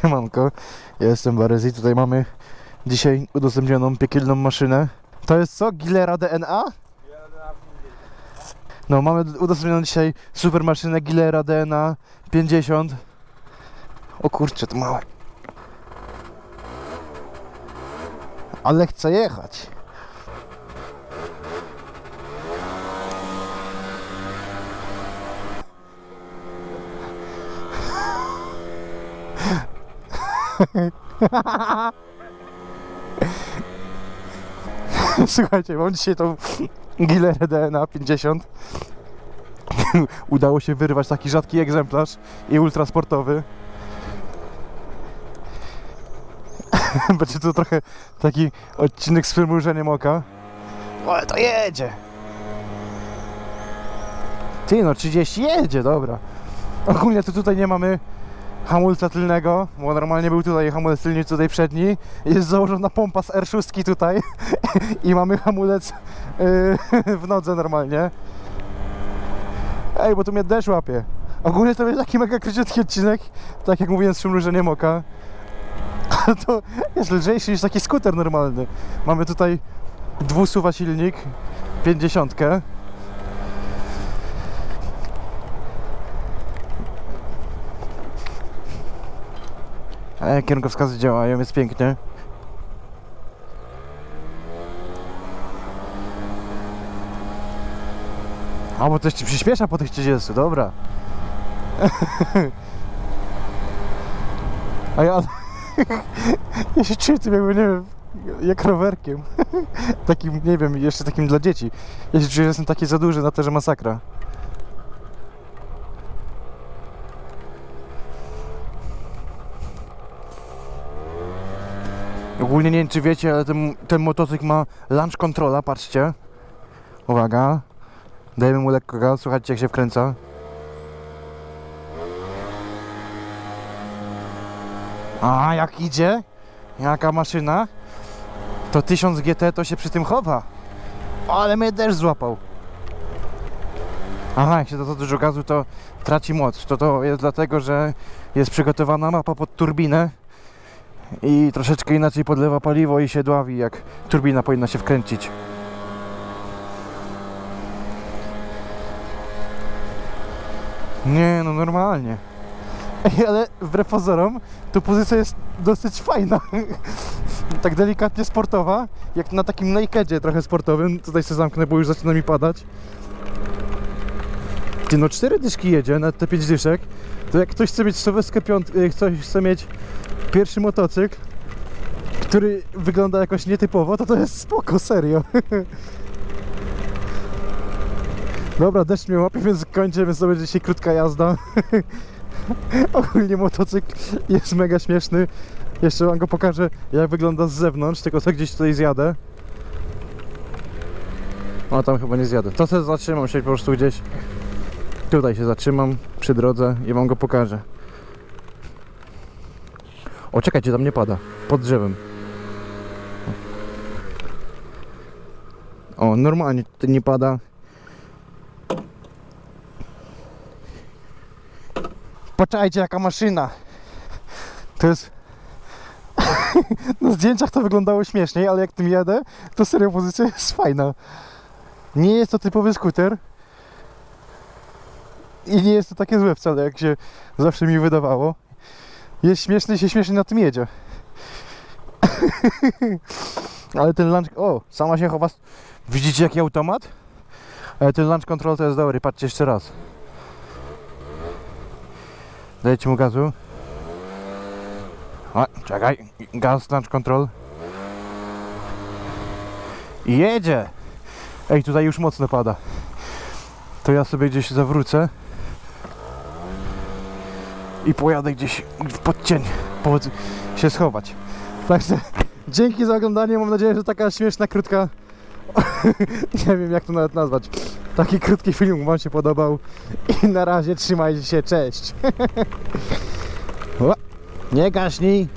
Siemanko, ja jestem Barez i tutaj mamy dzisiaj udostępnioną piekielną maszynę. To jest co? Gilera DNA? No, mamy udostępnioną dzisiaj super maszynę Gilera DNA 50. O kurczę, to małe. Ale chcę jechać. Słuchajcie, mam dzisiaj tą Gilerę DNA 50. Udało się wyrwać taki rzadki egzemplarz i ultrasportowy. Będzie to trochę taki odcinek z przymrużeniem oka. Ale to jedzie! Ty no, 30 jedzie, dobra. Ogólnie to tutaj nie mamy hamulca tylnego, bo normalnie był tutaj hamulec tylny, tutaj przedni. Jest założona pompa z R6 tutaj i mamy hamulec yy, w nodze normalnie. Ej, bo tu mnie deszcz łapie. Ogólnie to jest taki mega króciutki odcinek, tak jak mówiłem z przymrużeniem oka. Ale to jest lżejszy niż taki skuter normalny. Mamy tutaj dwusuwa silnik, 50. kierunkowskazy działają, jest pięknie. A, bo to jeszcze przyspiesza po tych 30, dobra. A ja... ja się czuję tym jakby, nie wiem, jak rowerkiem. takim, nie wiem, jeszcze takim dla dzieci. Ja się czuję, że jestem taki za duży na to, że masakra. Ogólnie nie wiem czy wiecie, ale ten, ten motocykl ma launch controla, patrzcie. Uwaga. Dajemy mu lekko gaz, słuchajcie jak się wkręca. A jak idzie? Jaka maszyna? To 1000 GT to się przy tym chowa. Ale mnie też złapał. Aha, jak się da za dużo gazu, to traci moc. To to jest dlatego, że jest przygotowana mapa pod turbinę i troszeczkę inaczej podlewa paliwo i się dławi, jak turbina powinna się wkręcić. Nie, no normalnie. Ej, ale wbrew pozorom, to pozycja jest dosyć fajna. tak delikatnie sportowa, jak na takim nakedzie trochę sportowym. Tutaj się zamknę, bo już zaczyna mi padać. Ty, no cztery dyszki jedzie na te pięć dyszek. To jak ktoś chce mieć Sylwestrę piąt... y, ktoś chce mieć pierwszy motocykl, który wygląda jakoś nietypowo, to to jest spoko, serio. Dobra, deszcz mnie łapie, więc kończymy sobie dzisiaj krótka jazda. Ogólnie motocykl jest mega śmieszny. Jeszcze wam go pokażę, jak wygląda z zewnątrz, tylko co gdzieś tutaj zjadę. O, tam chyba nie zjadę. To sobie zatrzymam się po prostu gdzieś. Tutaj się zatrzymam przy drodze i wam go pokażę. O, czekajcie, tam nie pada. Pod drzewem. O, normalnie to nie pada. Patrzajcie, jaka maszyna. To jest... Na zdjęciach to wyglądało śmieszniej, ale jak tym jadę, to serio pozycja jest fajna. Nie jest to typowy skuter. I nie jest to takie złe wcale, jak się zawsze mi wydawało. Jest śmieszny się śmiesznie na tym jedzie. Ale ten launch... O, sama się chowa... Widzicie jaki automat? Ale ten launch control to jest dobry, patrzcie jeszcze raz. Dajcie mu gazu. O, czekaj. Gaz, launch control. I jedzie! Ej, tutaj już mocno pada. To ja sobie gdzieś zawrócę. I pojadę gdzieś pod cień. Po się schować. Także dzięki za oglądanie. Mam nadzieję, że taka śmieszna, krótka. Nie wiem jak to nawet nazwać. Taki krótki film Wam się podobał. I na razie trzymajcie się. Cześć. Nie gaśnij.